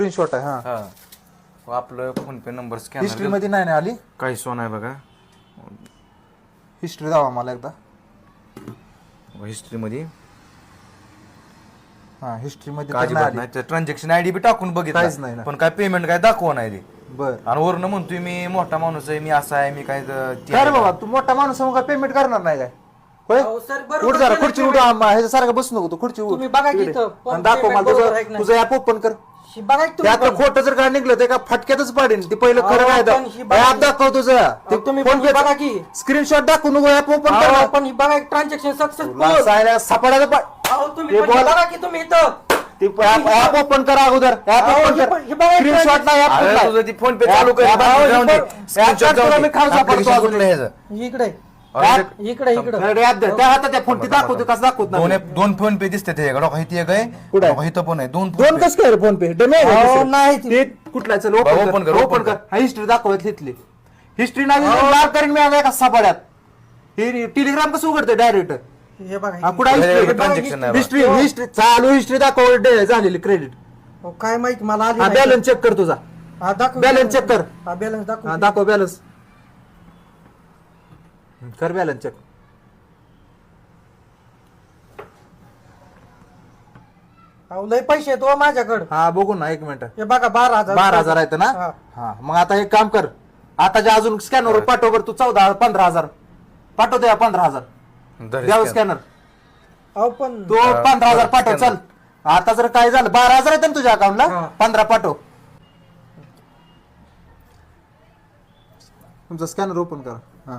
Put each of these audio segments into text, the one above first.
Screenshot आहे हा. हा. व आपलं फोन पे नंबर हिस्ट्री स्कॅनरमध्ये नाही ना आली? काही सोन आहे बघा. हिस्ट्री दावा मला एकदा. हिस्ट्री मध्ये हा हिस्ट्री मध्ये तर नाही नाही ट्रान्झॅक्शन आयडी बी टाकून काहीच नाही बघितलं. पण काय पेमेंट काय दाखवा नाही ते आली बर. आणि वरनं म्हणतोय मी मोठा माणूस आहे मी असा आहे मी काय ज- ते काय रे आहे. बाबा तू मोठा माणूस आहे, मग काय पेमेंट करणार नाही काय? होय? अहो, सर, बरोबर उठ जरा केलं खुर्ची उठ ह्याच्यासारखं बसू नको तू खुर्ची उठ. तुम्ही बघा की इकडे. इथं, पण आणि दाखव payment मला बरोबर आहे तुझं की नाही? तुझं ऍप ओपन कर. बघा की तुम्ही. खोटं जर काय निघलं ते का फटक्यातच पाडेन ते पहिलं खरं अहो, काय पण ही बघा ऍप की- दाखव तुझं तुम्ही पण बघा की. स्क्रीनशॉट दाखवू नको ऍप ओपन अहो, कर पण ही बघा ट्रान्झॅक्शन सक्सेसफुल सापडायला पा- तुम्ही हे पण बोल. बघा की तुम्ही इथं ते ऍप ओपन कर अगोदर ऍप अहो, ओपन हे कर पण- हे बघा, स्क्रीनशॉट नाही ऍप अरे तुझं ती फोन पे चालू कर जाऊन दे. Screenshot जाऊन दे. Application? इकडे अरे ऍप- ते- इकडे इकडे. अरे ऍप दे. त्या हातात त्या फोन ती दाखवतो कसं दाखवत दोन नाही? दोन फोन पे दिसते ते डोका इथे एक आहे कुठं? आहे? डोका इथं पण आहे. दोन दोन phone pay. कसं काय फोन पे? डमे अहो, नाही ते. ते कुठला चल ओपन कर कर, ओपन कर. हा हिस्ट्री दाखवत तिथली. हिस्ट्री नाही लाल करीन मी आता एका सापड्यात. हे टेलिग्राम कसं उघडते डायरेक्ट हे बघा हा कुठं हे हिस्ट्री नाही. हिस्ट्री हिस्ट्री चालू हिस्ट्री दाखव डे- झालेली क्रेडिट अहो, काय माहिती मला आली हा नाही. बॅलन्स चेक कर तुझा. हा, दाखव balance check कर. हा बॅलन्स दाखव. हा दाखव बॅलन्स कर बॅलन्स चेक अहो लय पैसे आहेत हो माझ्याकडे. हा बघू ना एक मिनिट. हे बघा बारा हजार बारा हजार आहेत ना? हा. हा मग आता एक काम कर. आता जे अजून स्कॅनर पाठव बरं तू चौदा पंधरा हजार. पाठवतो या पंधरा हजार. धर द्यावं scan. स्कॅनर अहो पण तो पंधरा हजार पाठव. चल. आता जर काय झालं बारा हजार आहेत ना तुझ्या अकाउंटला हा. पंधरा पाठव. तुमचा स्कॅनर ओपन कर. हा.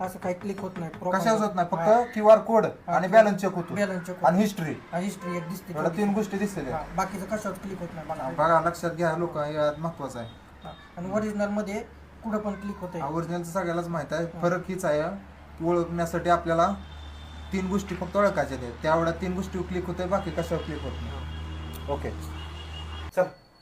असं काही क्लिक होत नाही कशाच होत नाही फक्त क्यू आर कोड आणि बॅलन्स चेक होतो. बॅलन्स चेक आणि हिस्ट्री हिस्ट्री एक दिसते. एवढ्या तीन गोष्टी दिसतील हा, बाकीचं कशावर क्लिक होत नाही. बघा. बघा लक्षात घ्या लोक यात महत्वाचं आहे. हा, आणि ओरिजिनलमध्ये कुठं पण क्लिक होतंय. ओरिजिनलचं सगळ्यालाच माहीत आहे. फरक हीच आहे की ओळखण्यासाठी आपल्याला तीन गोष्टी फक्त ओळखायच्या आहेत. त्यावेळेला तीन गोष्टी क्लिक होते बाकी कशावर क्लिक होत नाही. ओके